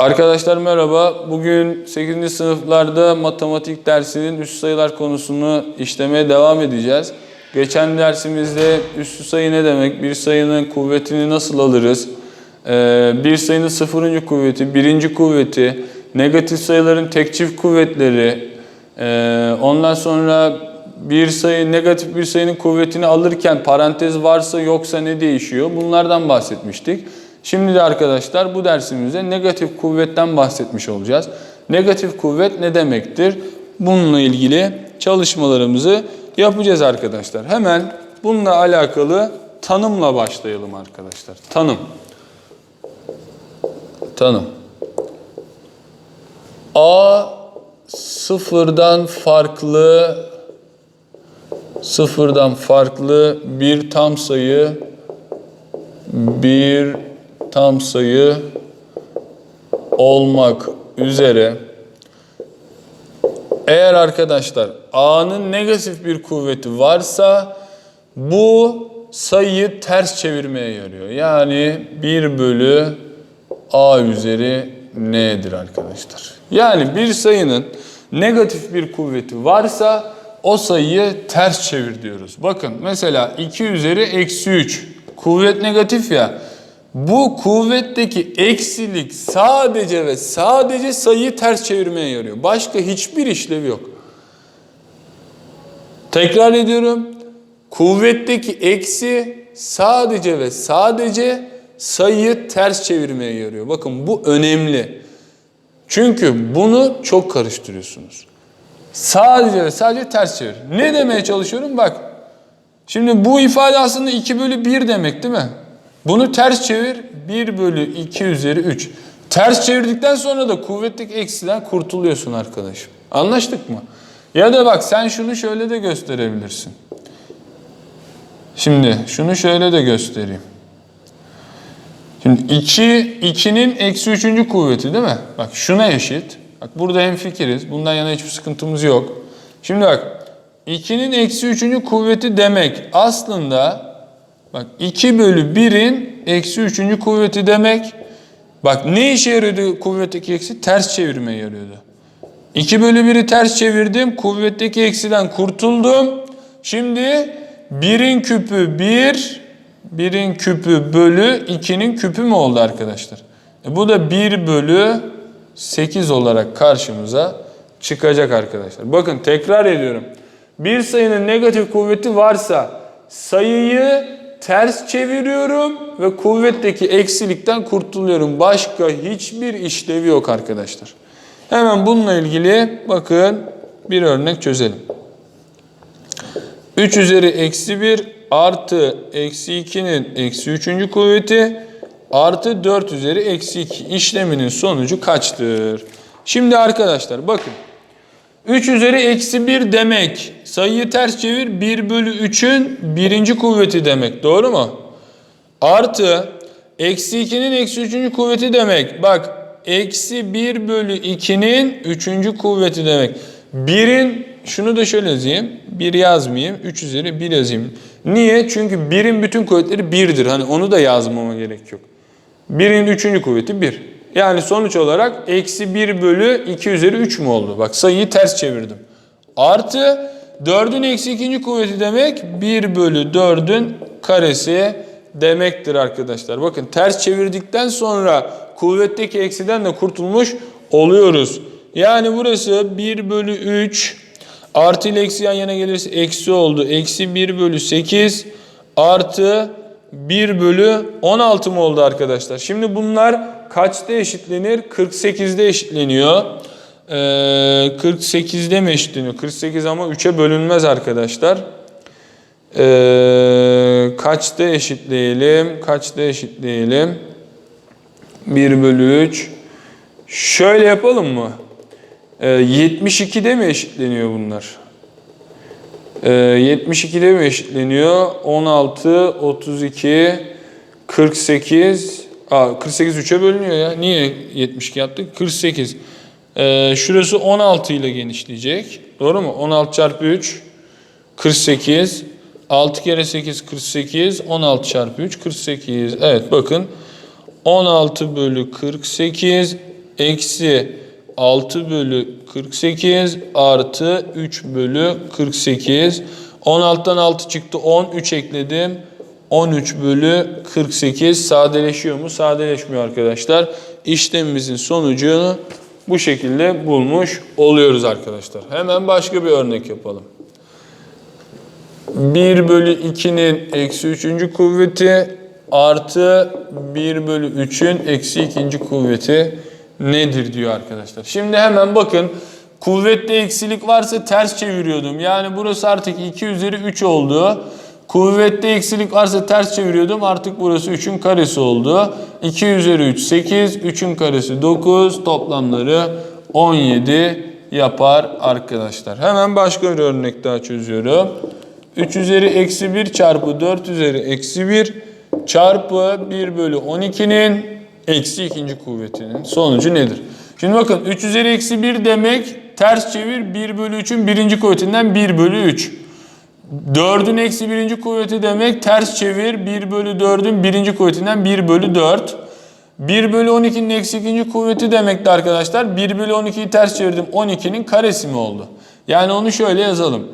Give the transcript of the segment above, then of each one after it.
Arkadaşlar merhaba. Bugün 8. sınıflarda matematik dersinin üst sayılar konusunu işlemeye devam edeceğiz. Geçen dersimizde üstü sayı ne demek, bir sayının kuvvetini nasıl alırız, ee, bir sayının sıfırıncı kuvveti, birinci kuvveti, negatif sayıların tek çift kuvvetleri, ee, ondan sonra bir sayı negatif bir sayının kuvvetini alırken parantez varsa yoksa ne değişiyor? Bunlardan bahsetmiştik. Şimdi de arkadaşlar bu dersimizde negatif kuvvetten bahsetmiş olacağız. Negatif kuvvet ne demektir? Bununla ilgili çalışmalarımızı yapacağız arkadaşlar. Hemen bununla alakalı tanımla başlayalım arkadaşlar. Tanım. Tanım. A sıfırdan farklı sıfırdan farklı bir tam sayı bir tam sayı olmak üzere eğer arkadaşlar a'nın negatif bir kuvveti varsa bu sayıyı ters çevirmeye yarıyor. Yani 1 bölü a üzeri n'dir arkadaşlar. Yani bir sayının negatif bir kuvveti varsa o sayıyı ters çevir diyoruz. Bakın mesela 2 üzeri eksi 3 kuvvet negatif ya. Bu kuvvetteki eksilik sadece ve sadece sayıyı ters çevirmeye yarıyor. Başka hiçbir işlevi yok. Tekrar ediyorum. Kuvvetteki eksi sadece ve sadece sayıyı ters çevirmeye yarıyor. Bakın bu önemli. Çünkü bunu çok karıştırıyorsunuz. Sadece ve sadece ters çevir. Ne demeye çalışıyorum? Bak. Şimdi bu ifade aslında 2 bölü 1 demek değil mi? Bunu ters çevir. 1 bölü 2 üzeri 3. Ters çevirdikten sonra da kuvvetteki eksiden kurtuluyorsun arkadaşım. Anlaştık mı? Ya da bak sen şunu şöyle de gösterebilirsin. Şimdi şunu şöyle de göstereyim. Şimdi 2, 2'nin eksi 3. kuvveti değil mi? Bak şuna eşit. Bak burada hemfikiriz. Bundan yana hiçbir sıkıntımız yok. Şimdi bak 2'nin eksi 3. kuvveti demek aslında bak 2 bölü 1'in eksi 3. kuvveti demek. Bak ne işe yarıyordu kuvvetteki eksi? Ters çevirmeye yarıyordu. 2 bölü 1'i ters çevirdim. Kuvvetteki eksiden kurtuldum. Şimdi 1'in küpü 1, 1'in küpü bölü 2'nin küpü mü oldu arkadaşlar? E bu da 1 bölü 8 olarak karşımıza çıkacak arkadaşlar. Bakın tekrar ediyorum. Bir sayının negatif kuvveti varsa sayıyı ters çeviriyorum ve kuvvetteki eksilikten kurtuluyorum. Başka hiçbir işlevi yok arkadaşlar. Hemen bununla ilgili bakın bir örnek çözelim. 3 üzeri eksi 1 artı eksi 2'nin eksi 3. kuvveti artı 4 üzeri eksi 2 işleminin sonucu kaçtır? Şimdi arkadaşlar bakın. 3 üzeri eksi 1 demek sayıyı ters çevir 1 bölü 3'ün birinci kuvveti demek doğru mu? Artı eksi 2'nin eksi 3. kuvveti demek bak eksi 1 bölü 2'nin 3. kuvveti demek. 1'in şunu da şöyle yazayım 1 yazmayayım 3 üzeri 1 yazayım. Niye? Çünkü 1'in bütün kuvvetleri 1'dir hani onu da yazmama gerek yok. 1'in 3. kuvveti 1. Yani sonuç olarak eksi 1 bölü 2 üzeri 3 mü oldu? Bak sayıyı ters çevirdim. Artı 4'ün eksi 2. kuvveti demek 1 bölü 4'ün karesi demektir arkadaşlar. Bakın ters çevirdikten sonra kuvvetteki eksiden de kurtulmuş oluyoruz. Yani burası 1 bölü 3 artı ile eksi yan yana gelirse eksi oldu. Eksi 1 bölü 8 artı 1 bölü 16 mı oldu arkadaşlar? Şimdi bunlar kaçta eşitlenir? 48'de eşitleniyor. Ee, 48'de mi eşitleniyor? 48 ama 3'e bölünmez arkadaşlar. Ee, kaçta eşitleyelim? Kaçta eşitleyelim? 1 bölü 3. Şöyle yapalım mı? Ee, 72'de mi eşitleniyor bunlar? Ee, 72'de mi eşitleniyor? 16, 32, 48. Aa, 48 3'e bölünüyor ya. Niye 72 yaptık? 48. Ee, şurası 16 ile genişleyecek. Doğru mu? 16 çarpı 3 48. 6 kere 8 48. 16 çarpı 3 48. Evet bakın. 16 bölü 48 eksi 6 bölü 48 artı 3 bölü 48. 16'dan 6 çıktı 10. 3 ekledim. 13 bölü 48 sadeleşiyor mu? Sadeleşmiyor arkadaşlar. İşlemimizin sonucunu bu şekilde bulmuş oluyoruz arkadaşlar. Hemen başka bir örnek yapalım. 1 bölü 2'nin eksi 3. kuvveti artı 1 bölü 3'ün eksi 2. kuvveti nedir diyor arkadaşlar. Şimdi hemen bakın kuvvette eksilik varsa ters çeviriyordum. Yani burası artık 2 üzeri 3 oldu. Kuvvette eksilik varsa ters çeviriyordum. Artık burası 3'ün karesi oldu. 2 üzeri 3 8, 3'ün karesi 9. Toplamları 17 yapar arkadaşlar. Hemen başka bir örnek daha çözüyorum. 3 üzeri eksi 1 çarpı 4 üzeri eksi 1 çarpı 1 bölü 12'nin eksi ikinci kuvvetinin sonucu nedir? Şimdi bakın 3 üzeri eksi 1 demek ters çevir 1 bölü 3'ün birinci kuvvetinden 1 bölü 3. 4'ün eksi birinci kuvveti demek ters çevir 1 bölü 4'ün birinci kuvvetinden 1 bölü 4. 1 bölü 12'nin eksi ikinci kuvveti demekti arkadaşlar. 1 bölü 12'yi ters çevirdim 12'nin karesi mi oldu? Yani onu şöyle yazalım.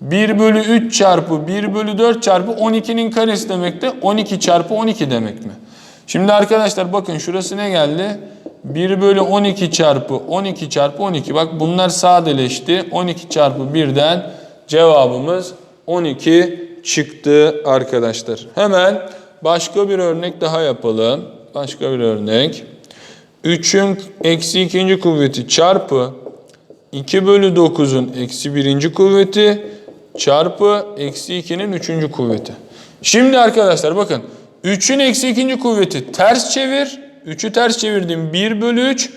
1 bölü 3 çarpı 1 bölü 4 çarpı 12'nin karesi demek de 12 çarpı 12 demek mi? Şimdi arkadaşlar bakın şurası ne geldi? 1 bölü 12 çarpı 12 çarpı 12. Bak bunlar sadeleşti. 12 çarpı 1'den cevabımız 12 çıktı arkadaşlar. Hemen başka bir örnek daha yapalım. Başka bir örnek. 3'ün eksi ikinci kuvveti çarpı 2 bölü 9'un eksi birinci kuvveti çarpı eksi 2'nin üçüncü kuvveti. Şimdi arkadaşlar bakın 3'ün eksi ikinci kuvveti ters çevir. 3'ü ters çevirdim 1 bölü 3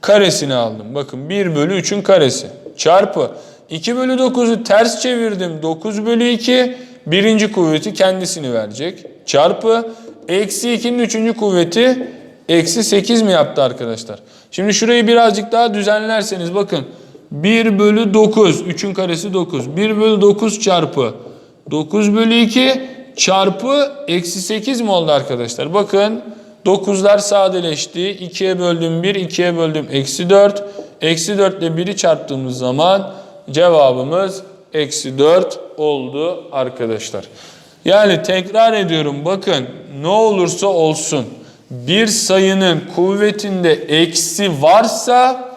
karesini aldım. Bakın 1 bölü 3'ün karesi çarpı 2 bölü 9'u ters çevirdim 9 bölü 2 birinci kuvveti kendisini verecek. Çarpı eksi 2'nin üçüncü kuvveti eksi 8 mi yaptı arkadaşlar? Şimdi şurayı birazcık daha düzenlerseniz bakın 1 bölü 9 3'ün karesi 9 1 bölü 9 çarpı 9 bölü 2 çarpı eksi 8 mi oldu arkadaşlar? Bakın 9'lar sadeleşti. 2'ye böldüm 1, 2'ye böldüm eksi 4. Eksi 4 ile 1'i çarptığımız zaman cevabımız eksi 4 oldu arkadaşlar. Yani tekrar ediyorum bakın ne olursa olsun bir sayının kuvvetinde eksi varsa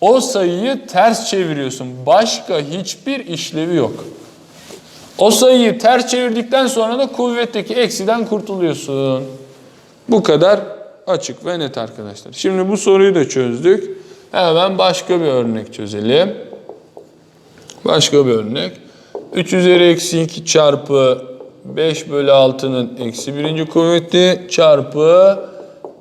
o sayıyı ters çeviriyorsun. Başka hiçbir işlevi yok. O sayıyı ters çevirdikten sonra da kuvvetteki eksiden kurtuluyorsun. Bu kadar açık ve net arkadaşlar. Şimdi bu soruyu da çözdük. Hemen başka bir örnek çözelim. Başka bir örnek. 3 üzeri eksi 2 çarpı 5 bölü 6'nın eksi birinci kuvveti çarpı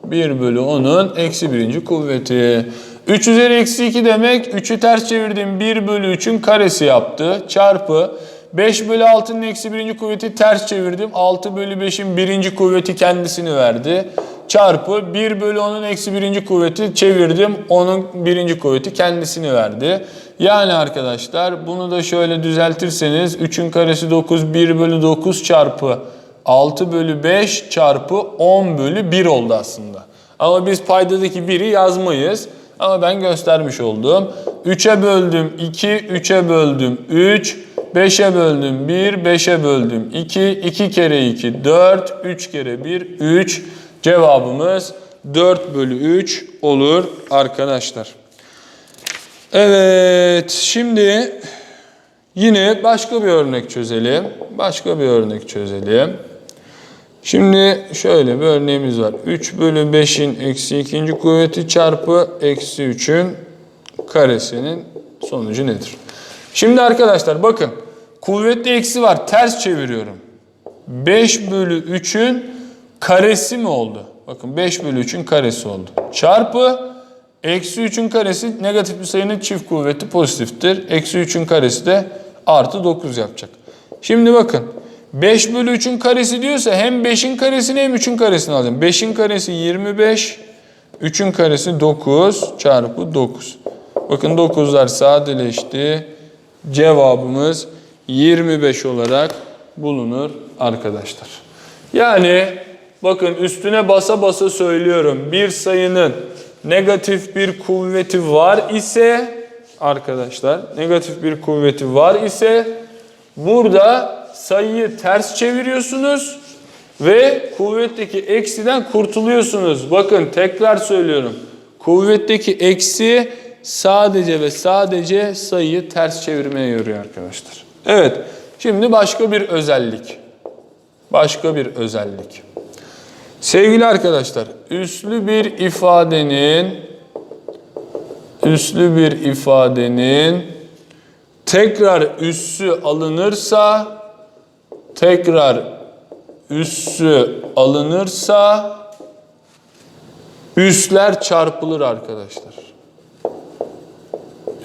1 bölü 10'un eksi birinci kuvveti. 3 üzeri eksi 2 demek 3'ü ters çevirdim 1 bölü 3'ün karesi yaptı. Çarpı 5 bölü 6'nın eksi birinci kuvveti ters çevirdim. 6 bölü 5'in birinci kuvveti kendisini verdi. Çarpı 1 bölü 10'un eksi birinci kuvveti çevirdim. Onun birinci kuvveti kendisini verdi. Yani arkadaşlar bunu da şöyle düzeltirseniz 3'ün karesi 9 1 bölü 9 çarpı 6 bölü 5 çarpı 10 bölü 1 oldu aslında. Ama biz paydadaki 1'i yazmayız. Ama ben göstermiş oldum. 3'e böldüm 2, 3'e böldüm 3, 5'e böldüm 1, 5'e böldüm 2, 2 kere 2 4, 3 kere 1 3. Cevabımız 4 bölü 3 olur arkadaşlar. Evet şimdi yine başka bir örnek çözelim. Başka bir örnek çözelim. Şimdi şöyle bir örneğimiz var. 3 bölü 5'in eksi ikinci kuvveti çarpı eksi 3'ün karesinin sonucu nedir? Şimdi arkadaşlar bakın kuvvetli eksi var ters çeviriyorum. 5 bölü 3'ün karesi mi oldu? Bakın 5 bölü 3'ün karesi oldu. Çarpı eksi 3'ün karesi negatif bir sayının çift kuvveti pozitiftir. Eksi 3'ün karesi de artı 9 yapacak. Şimdi bakın 5 bölü 3'ün karesi diyorsa hem 5'in karesini hem 3'ün karesini alacağım. 5'in karesi 25, 3'ün karesi 9 çarpı 9. Bakın 9'lar sadeleşti. Cevabımız 25 olarak bulunur arkadaşlar. Yani bakın üstüne basa basa söylüyorum. Bir sayının negatif bir kuvveti var ise arkadaşlar negatif bir kuvveti var ise burada sayıyı ters çeviriyorsunuz ve kuvvetteki eksiden kurtuluyorsunuz. Bakın tekrar söylüyorum. Kuvvetteki eksi sadece ve sadece sayıyı ters çevirmeye yarıyor arkadaşlar. Evet. Şimdi başka bir özellik. Başka bir özellik. Sevgili arkadaşlar, üslü bir ifadenin üslü bir ifadenin tekrar üssü alınırsa tekrar üssü alınırsa üsler çarpılır arkadaşlar.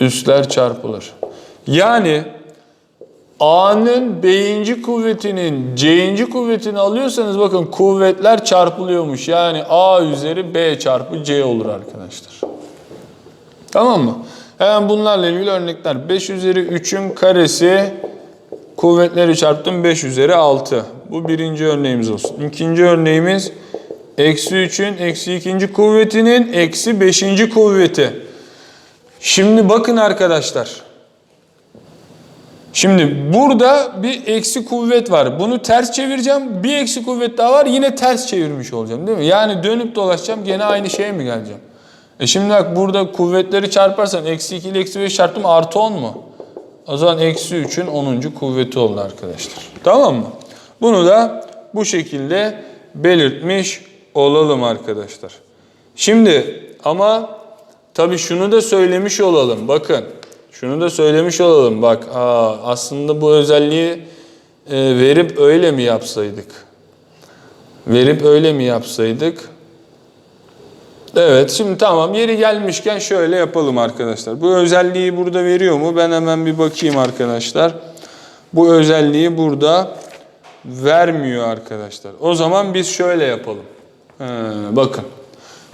Üsler çarpılır. Yani A'nın B'inci kuvvetinin C'inci kuvvetini alıyorsanız bakın kuvvetler çarpılıyormuş. Yani A üzeri B çarpı C olur arkadaşlar. Tamam mı? Hemen bunlarla ilgili örnekler. 5 üzeri 3'ün karesi kuvvetleri çarptım 5 üzeri 6. Bu birinci örneğimiz olsun. İkinci örneğimiz eksi 3'ün eksi ikinci kuvvetinin eksi beşinci kuvveti. Şimdi bakın arkadaşlar. Şimdi burada bir eksi kuvvet var. Bunu ters çevireceğim. Bir eksi kuvvet daha var. Yine ters çevirmiş olacağım değil mi? Yani dönüp dolaşacağım. Gene aynı şeye mi geleceğim? E şimdi bak burada kuvvetleri çarparsan eksi 2 ile eksi 5 çarptım artı 10 mu? O zaman eksi 3'ün 10. kuvveti oldu arkadaşlar. Tamam mı? Bunu da bu şekilde belirtmiş olalım arkadaşlar. Şimdi ama tabii şunu da söylemiş olalım. Bakın şunu da söylemiş olalım. Bak aa, aslında bu özelliği e, verip öyle mi yapsaydık? Verip öyle mi yapsaydık? Evet şimdi tamam yeri gelmişken şöyle yapalım arkadaşlar. Bu özelliği burada veriyor mu? Ben hemen bir bakayım arkadaşlar. Bu özelliği burada vermiyor arkadaşlar. O zaman biz şöyle yapalım. He, bakın.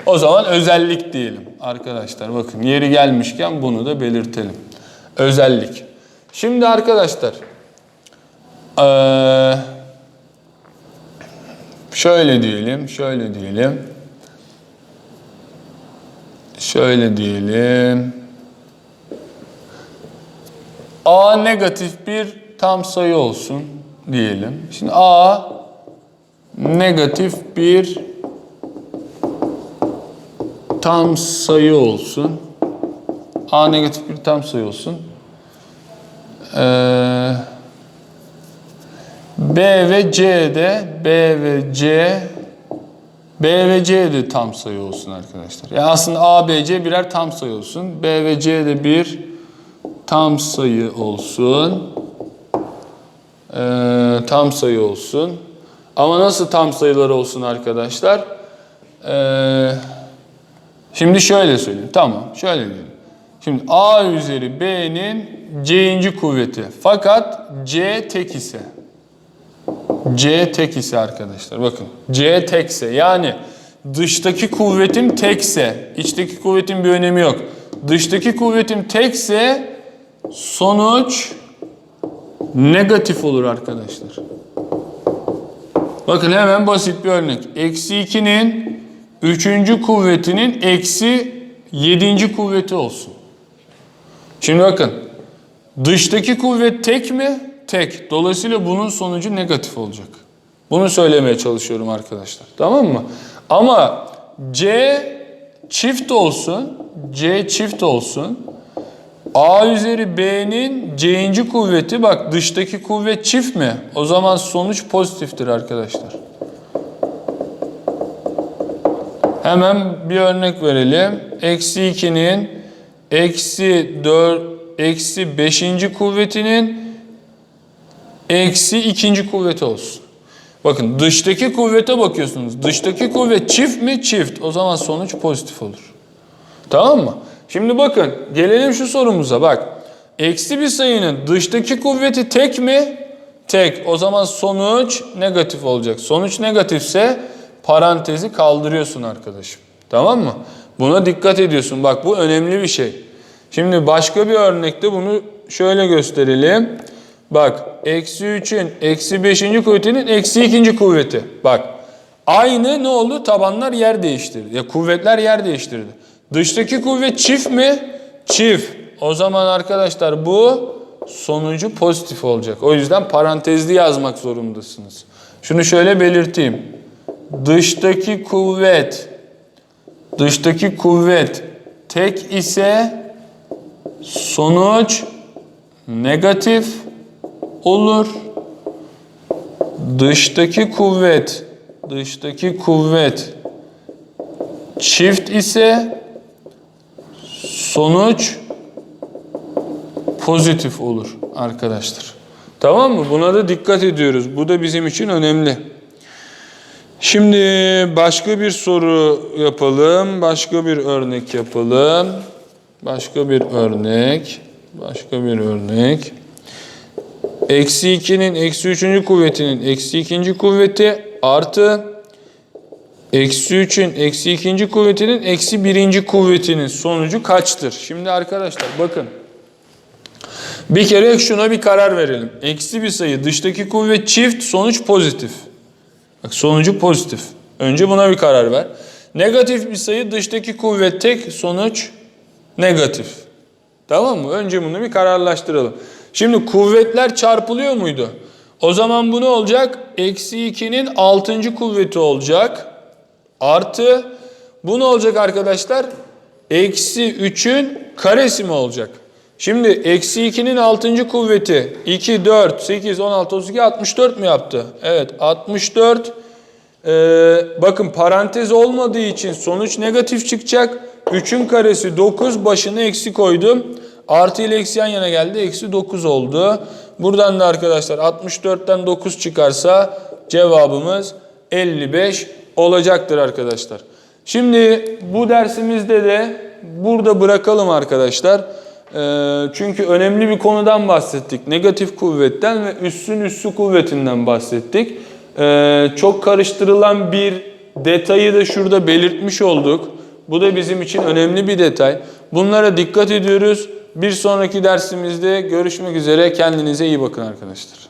O zaman özellik diyelim arkadaşlar. Bakın yeri gelmişken bunu da belirtelim. Özellik. Şimdi arkadaşlar şöyle diyelim, şöyle diyelim. Şöyle diyelim. A negatif bir tam sayı olsun diyelim. Şimdi A negatif bir tam sayı olsun. A negatif bir tam sayı olsun. Ee, B ve C de B ve C B ve C de tam sayı olsun arkadaşlar. Yani aslında A, B, C birer tam sayı olsun. B ve C de bir tam sayı olsun. Ee, tam sayı olsun. Ama nasıl tam sayılar olsun arkadaşlar? Ee, şimdi şöyle söyleyeyim. Tamam, şöyle diyelim. Şimdi A üzeri B'nin C'inci kuvveti. Fakat C tek ise. C tek ise arkadaşlar bakın. C tekse yani dıştaki kuvvetim tekse içteki kuvvetin bir önemi yok. Dıştaki kuvvetim tekse sonuç negatif olur arkadaşlar. Bakın hemen basit bir örnek. Eksi 2'nin üçüncü kuvvetinin eksi yedinci kuvveti olsun. Şimdi bakın. Dıştaki kuvvet tek mi? Tek. Dolayısıyla bunun sonucu negatif olacak. Bunu söylemeye çalışıyorum arkadaşlar. Tamam mı? Ama C çift olsun. C çift olsun. A üzeri B'nin C'inci kuvveti bak dıştaki kuvvet çift mi? O zaman sonuç pozitiftir arkadaşlar. Hemen bir örnek verelim. Eksi 2'nin eksi 4 eksi 5. kuvvetinin eksi ikinci kuvveti olsun. Bakın dıştaki kuvvete bakıyorsunuz. Dıştaki kuvvet çift mi? Çift. O zaman sonuç pozitif olur. Tamam mı? Şimdi bakın gelelim şu sorumuza bak. Eksi bir sayının dıştaki kuvveti tek mi? Tek. O zaman sonuç negatif olacak. Sonuç negatifse parantezi kaldırıyorsun arkadaşım. Tamam mı? Buna dikkat ediyorsun. Bak bu önemli bir şey. Şimdi başka bir örnekte bunu şöyle gösterelim. Bak eksi 3'ün eksi 5. kuvvetinin eksi 2. kuvveti. Bak aynı ne oldu? Tabanlar yer değiştirdi. Ya kuvvetler yer değiştirdi. Dıştaki kuvvet çift mi? Çift. O zaman arkadaşlar bu sonucu pozitif olacak. O yüzden parantezli yazmak zorundasınız. Şunu şöyle belirteyim. Dıştaki kuvvet dıştaki kuvvet tek ise sonuç negatif olur. Dıştaki kuvvet dıştaki kuvvet çift ise sonuç pozitif olur arkadaşlar. Tamam mı? Buna da dikkat ediyoruz. Bu da bizim için önemli. Şimdi başka bir soru yapalım. Başka bir örnek yapalım. Başka bir örnek. Başka bir örnek. Eksi 2'nin eksi 3. kuvvetinin eksi 2. kuvveti artı eksi 3'ün eksi 2. kuvvetinin eksi 1. kuvvetinin sonucu kaçtır? Şimdi arkadaşlar bakın. Bir kere şuna bir karar verelim. Eksi bir sayı dıştaki kuvvet çift sonuç pozitif. Bak sonucu pozitif. Önce buna bir karar ver. Negatif bir sayı dıştaki kuvvet tek sonuç negatif. Tamam mı? Önce bunu bir kararlaştıralım. Şimdi kuvvetler çarpılıyor muydu? O zaman bu ne olacak? Eksi 2'nin 6. kuvveti olacak. Artı bu ne olacak arkadaşlar? Eksi 3'ün karesi mi olacak? Şimdi eksi 2'nin 6. kuvveti 2, 4, 8, 16, 32, 64 mu yaptı? Evet 64. Ee, bakın parantez olmadığı için sonuç negatif çıkacak. 3'ün karesi 9 başını eksi koydum. Artı ile eksi yan yana geldi. Eksi 9 oldu. Buradan da arkadaşlar 64'ten 9 çıkarsa cevabımız 55 olacaktır arkadaşlar. Şimdi bu dersimizde de burada bırakalım arkadaşlar. Ee, çünkü önemli bir konudan bahsettik. Negatif kuvvetten ve üssün üssü kuvvetinden bahsettik. Ee, çok karıştırılan bir detayı da şurada belirtmiş olduk. Bu da bizim için önemli bir detay. Bunlara dikkat ediyoruz. Bir sonraki dersimizde görüşmek üzere. Kendinize iyi bakın arkadaşlar.